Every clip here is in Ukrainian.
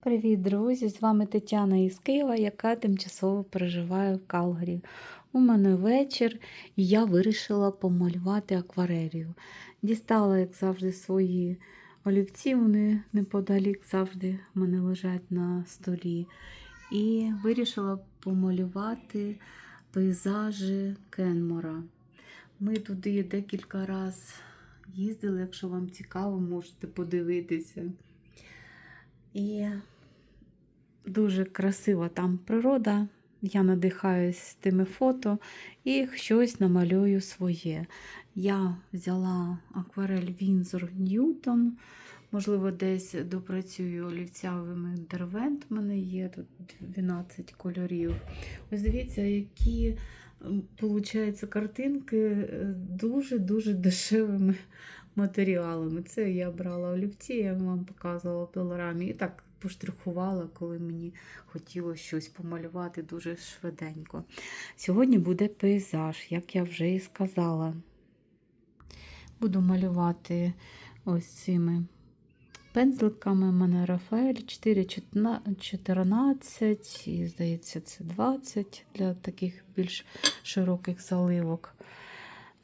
Привіт, друзі! З вами Тетяна із Києва, яка тимчасово проживає в Калгарі. У мене вечір, і я вирішила помалювати акварелью. Дістала, як завжди, свої олівці, вони неподалік завжди в мене лежать на столі. І вирішила помалювати пейзажі Кенмора. Ми туди декілька разів їздили, якщо вам цікаво, можете подивитися. І дуже красива там природа. Я надихаюсь тими фото і щось намалюю своє. Я взяла акварель Вінзор Ньютон. Можливо, десь допрацюю олівцявими дервент. У мене є тут 12 кольорів. Ось дивіться, які виходять картинки е, дуже-дуже дешевими матеріалами. Це я брала олівці, я вам показувала в. І так поштрихувала, коли мені хотілося щось помалювати дуже швиденько. Сьогодні буде пейзаж, як я вже і сказала. Буду малювати ось цими пензликами. У мене Рафаель 4,14 і, здається, це 20 для таких більш широких заливок.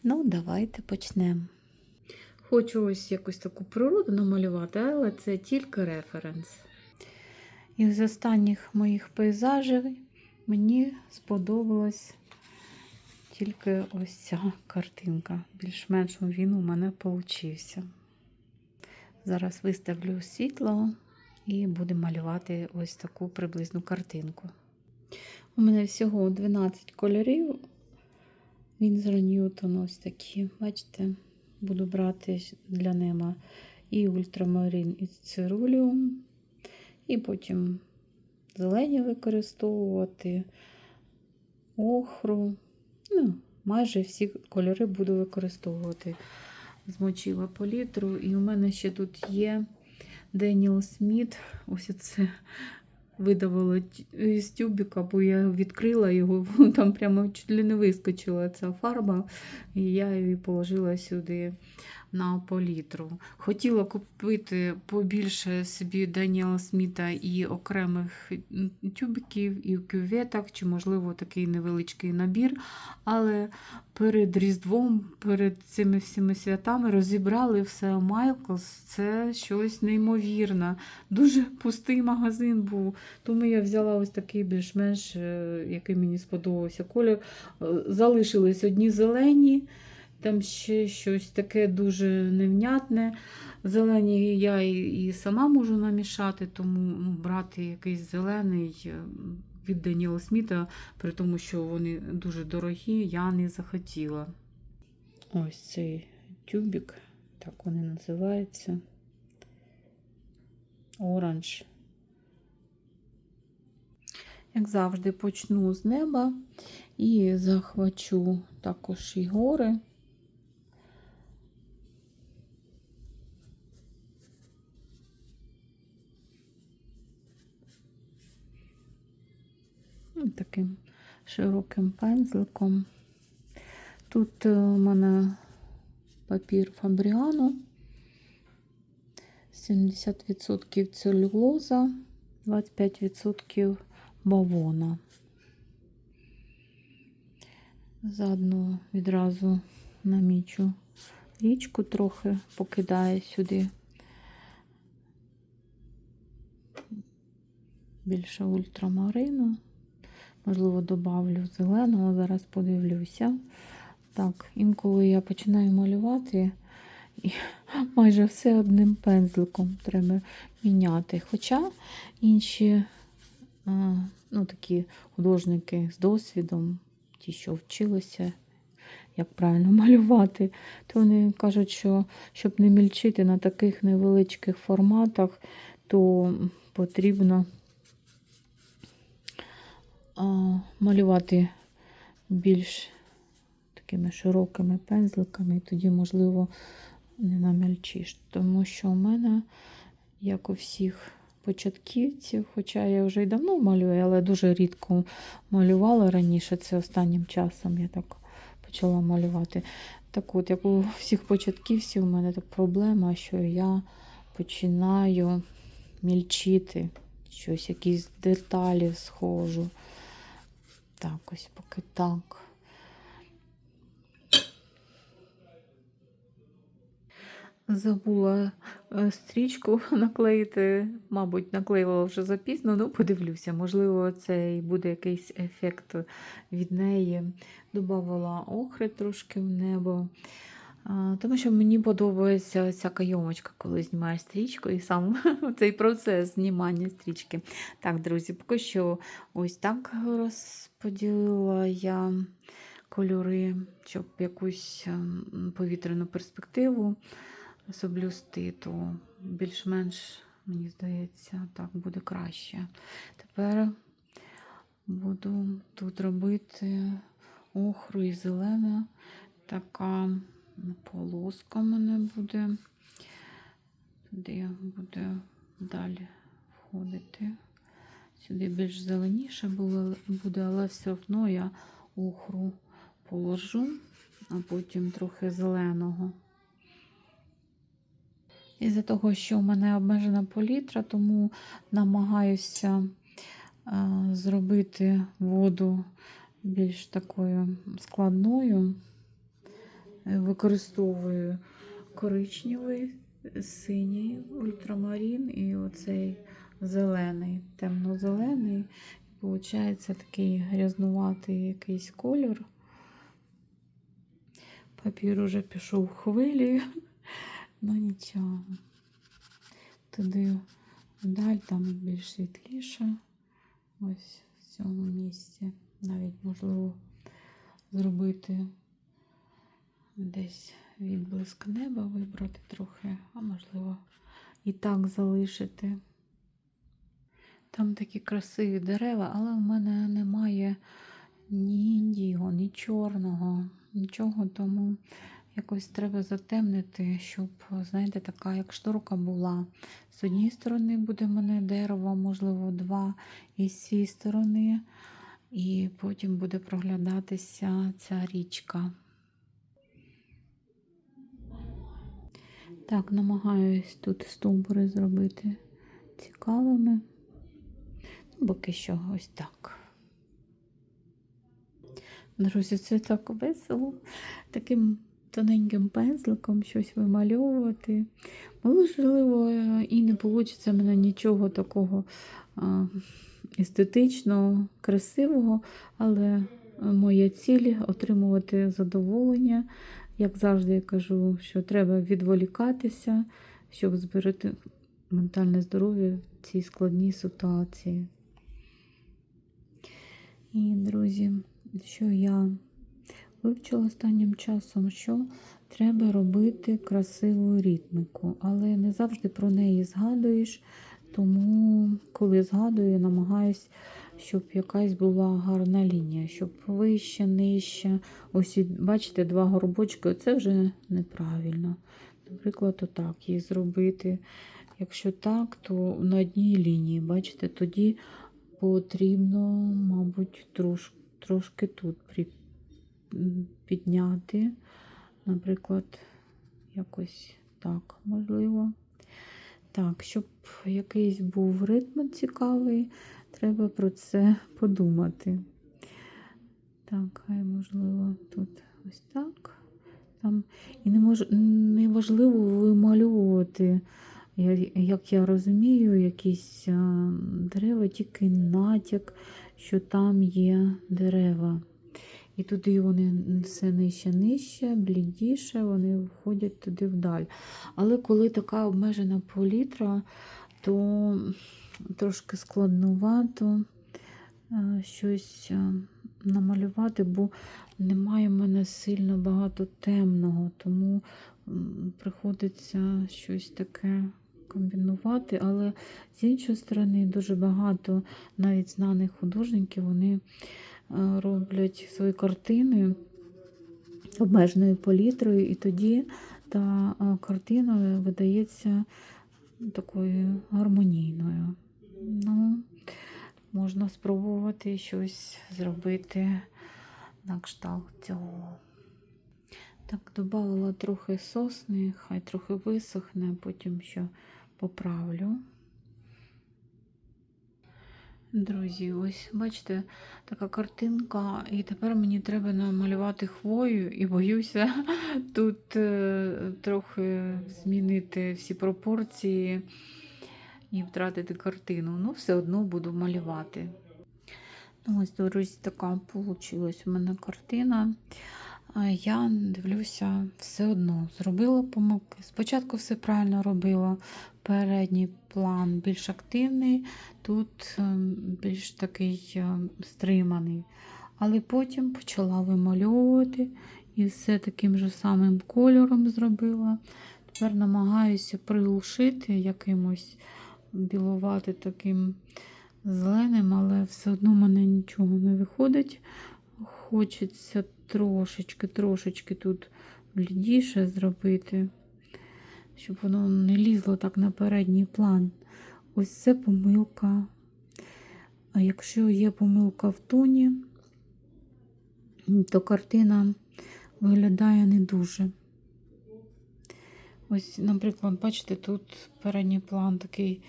Ну, давайте почнемо. Хочу ось якусь таку природу намалювати, але це тільки референс. І з останніх моїх пейзажів мені сподобалась тільки ось ця картинка. Більш-менш він у мене получився. Зараз виставлю світло і буду малювати ось таку приблизну картинку. У мене всього 12 кольорів. Він з Ньютон ось такі, бачите? Буду брати для нема і ультрамарин із цируліум, і потім зелені використовувати, охру. Ну, Майже всі кольори буду використовувати. Змочила палітру. І у мене ще тут є Деніел Сміт. Ось це видавила з тюбіка, бо я відкрила його, там прямо чуть ли не вискочила ця фарба, і я її положила сюди на палітру. Хотіла купити побільше собі Даніела Сміта і окремих тюбиків, і кюветок, чи, можливо, такий невеличкий набір. Але перед Різдвом, перед цими всіми святами розібрали все Майклс. Це щось неймовірне. Дуже пустий магазин був. Тому я взяла ось такий більш-менш, е, який мені сподобався колір. Е, залишились одні зелені. Там ще щось таке дуже невнятне. Зелені я і, сама можу намішати, тому ну, брати якийсь зелений е, від Даніела Сміта, при тому, що вони дуже дорогі, я не захотіла. Ось цей тюбик, так вони називаються. Оранж. Як завжди, почну з неба і захвачу також і гори. Таким широким пензликом. Тут е, у мене папір Фабріану, 70% целюлоза, 25% бавона. Заодно відразу намічу річку трохи покидаю сюди. Більше ультрамарину. Можливо, добавлю зеленого, зараз подивлюся. Так, інколи я починаю малювати, і майже все одним пензликом треба міняти. Хоча інші ну, такі художники з досвідом, ті, що вчилися, як правильно малювати, то вони кажуть, що щоб не мільчити на таких невеличких форматах, то потрібно малювати більш такими широкими пензликами, і тоді, можливо, не намельчиш. Тому що у мене, як у всіх початківців, хоча я вже й давно малюю, але дуже рідко малювала раніше, це останнім часом я так почала малювати. Так от, як у всіх початківців, у мене так проблема, що я починаю мільчити щось, якісь деталі схожу. Так, ось поки так. Забула е, стрічку наклеїти, мабуть, наклеїла вже запізно, ну подивлюся, можливо, це і буде якийсь ефект від неї. Добавила охри трошки в небо. Тому що мені подобається ця кайомочка, коли знімаєш стрічку, і сам цей процес знімання стрічки. Так, друзі, поки що ось так розподілила я кольори, щоб якусь ем, повітряну перспективу соблюсти, то більш-менш, мені здається, так буде краще. Тепер буду тут робити охру і зелена. Така полоска мене буде. Туди буде далі входити. Сюди більш зеленіше буде, але все одно я охру положу, а потім трохи зеленого. Із-за того, що в мене обмежена палітра, тому намагаюся е, зробити воду більш такою складною. Використовую коричневий, синій ультрамарин і оцей зелений, темно-зелений. Получається такий грязнуватий якийсь кольор. Папір уже пішов хвилі. Ну нічого. Туди вдаль там більш світліше. Ось в цьому місці. Навіть можливо зробити десь відблиск неба, вибрати трохи, а можливо і так залишити. Там такі красиві дерева, але в мене немає ні індіго, ні чорного, нічого, тому якось треба затемнити, щоб, знаєте, така як шторка була. З однієї сторони буде в мене дерево, можливо, два, і з цієї сторони, і потім буде проглядатися ця річка. Так, намагаюсь тут стовбури зробити цікавими. Ну, поки що ось так. Друзі, це так весело. Таким тоненьким пензликом щось вимальовувати. Можливо, і не вийде в мене нічого такого естетичного, красивого, але моя ціль отримувати задоволення. Як завжди я кажу, що треба відволікатися, щоб зберегти ментальне здоров'я в цій складній ситуації. І, друзі, що я вивчила останнім часом, що треба робити красиву ритміку, але не завжди про неї згадуєш. Тому, коли згадую, намагаюсь, щоб якась була гарна лінія, щоб вище, нижче. Ось, бачите, два горбочки це вже неправильно. Наприклад, отак її зробити. Якщо так, то на одній лінії, бачите, тоді потрібно, мабуть, трош, трошки тут підняти. Наприклад, якось так можливо. Так, щоб якийсь був ритм цікавий, треба про це подумати. Так, хай, можливо, тут ось так. Там, І не, мож, не важливо вимальовувати, як я розумію, якісь дерева, тільки натяк, що там є дерева. І туди вони все нижче, нижче, блідіше, вони входять туди вдаль. Але коли така обмежена палітра, то трошки складнувато е, щось е, намалювати, бо немає в мене сильно багато темного, тому приходиться щось таке комбінувати. Але з іншої сторони, дуже багато навіть знаних художників вони роблять свої картини обмеженою палітрою, і тоді та е, картина видається такою гармонійною. Ну, можна спробувати щось зробити на кшталт цього. Так, додала трохи сосни, хай трохи висохне, потім ще поправлю. Друзі, ось бачите, така картинка, і тепер мені треба намалювати хвою, і боюся тут е, трохи змінити всі пропорції і втратити картину. Ну, все одно буду малювати. Ну, ось, друзі, така вийшла у мене картина. Я дивлюся, все одно зробила помилки. Спочатку все правильно робила. Передній план більш активний, тут ем, більш такий ем, стриманий. Але потім почала вимальовувати і все таким же самим кольором зробила. Тепер намагаюся приглушити якимось білувати таким зеленим, але все одно в мене нічого не виходить. Хочеться трошечки, трошечки тут блідіше зробити, щоб воно не лізло так на передній план. Ось це помилка. А якщо є помилка в тоні, то картина виглядає не дуже. Ось, наприклад, бачите, тут передній план такий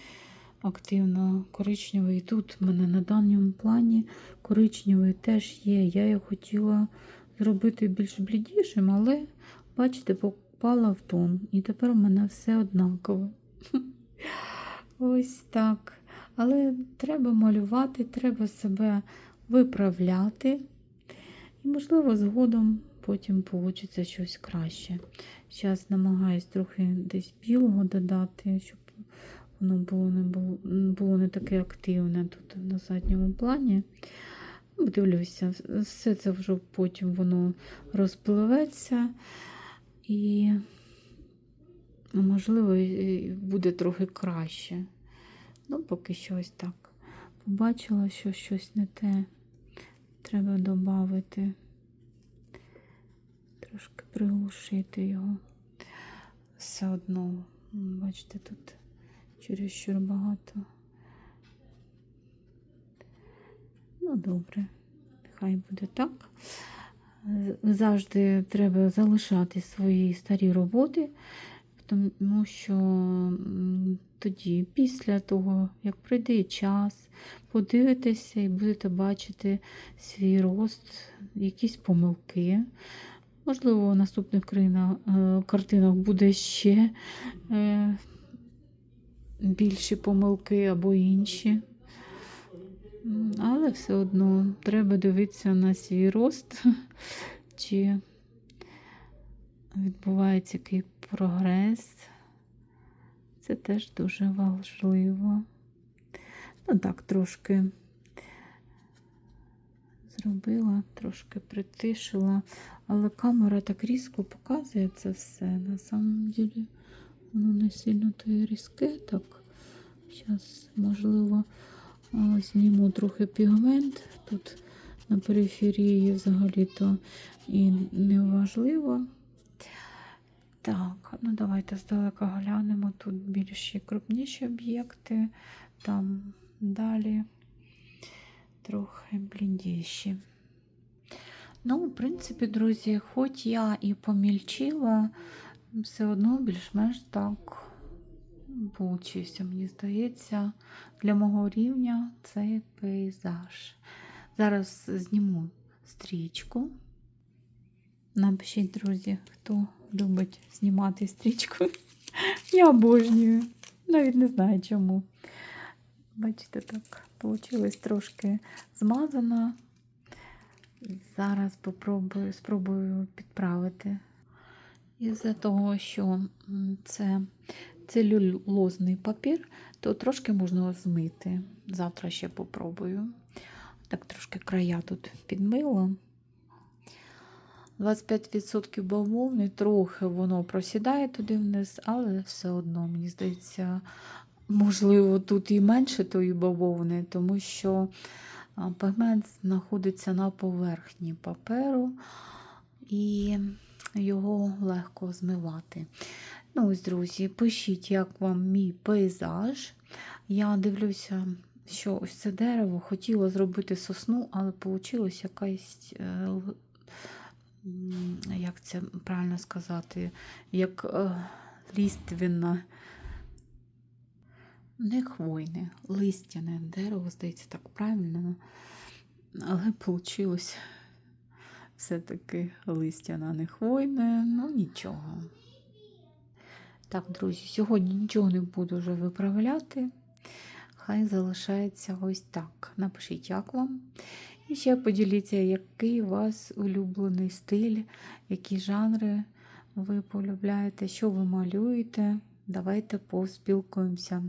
активно коричневий. І Тут в мене на даному плані коричневий теж є. Я його хотіла зробити більш блідішим, але, бачите, попала в тон. І тепер у мене все однаково. Ось так. Але треба малювати, треба себе виправляти. І, можливо, згодом потім вийде щось краще. Зараз намагаюсь трохи десь білого додати, щоб воно було не було, було не таке активне тут на задньому плані. Дивлюся, все це вже потім воно розпливеться і, можливо, буде трохи краще. Ну, поки що ось так. Побачила, що щось не те. Треба додати, трошки приглушити його. Все одно, бачите, тут чересчур багато. Ну, добре, хай буде так. Завжди треба залишати свої старі роботи, тому що тоді, після того, як прийде час, подивитеся і будете бачити свій рост, якісь помилки. Можливо, в наступних е, картинах буде ще е, більші помилки або інші. Але все одно треба дивитися на свій рост, чи відбувається який прогрес. Це теж дуже важливо. Ну так, трошки зробила, трошки притишила, але камера так різко показує це все. На самом деле воно не сильно то і різке. Так, зараз, можливо, зніму трохи пігмент. Тут на периферії взагалі-то і не важливо. Так, ну давайте здалека глянемо. Тут більші крупніші об'єкти, там далі трохи блідіші. Ну, в принципі, друзі, хоч я і помільчила, все одно більш-менш так получився, мені здається, для мого рівня цей пейзаж. Зараз зніму стрічку. Напишіть, друзі, хто любить знімати стрічку. Я обожнюю. Навіть не знаю чому. Бачите, так, вийшло трошки змазано. Зараз попробую, спробую підправити. Із-за того, що це целюлозний папір, то трошки можна змити. Завтра ще попробую. Так, трошки края тут підмила. 25% бавовни, трохи воно просідає туди вниз, але все одно, мені здається, можливо, тут і менше тої бавовни, тому що а, пігмент знаходиться на поверхні паперу і його легко змивати. Ну, ось, друзі, пишіть, як вам мій пейзаж. Я дивлюся, що ось це дерево хотіло зробити сосну, але вийшло якась. е, Як це правильно сказати, як е, не хвойне, листяне дерево, здається, так правильно. Але вийшло все-таки листяне, а не хвойне, ну нічого. Так, друзі, сьогодні нічого не буду вже виправляти. Хай залишається ось так. Напишіть, як вам. І ще поділіться, який у вас улюблений стиль, які жанри ви полюбляєте, що ви малюєте. Давайте поспілкуємося.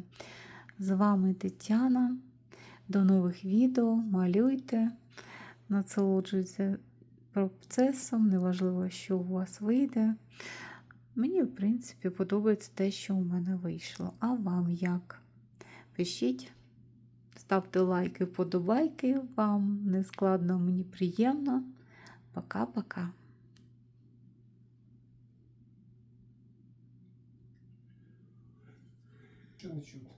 З вами Тетяна. До нових відео. Малюйте, насолоджуйтесь процесом, неважливо, що у вас вийде. Мені, в принципі, подобається те, що у мене вийшло. А вам як? Пишіть, ставте лайки, вподобайки. Вам не складно, мені приємно. Пока-пока. Що не чути?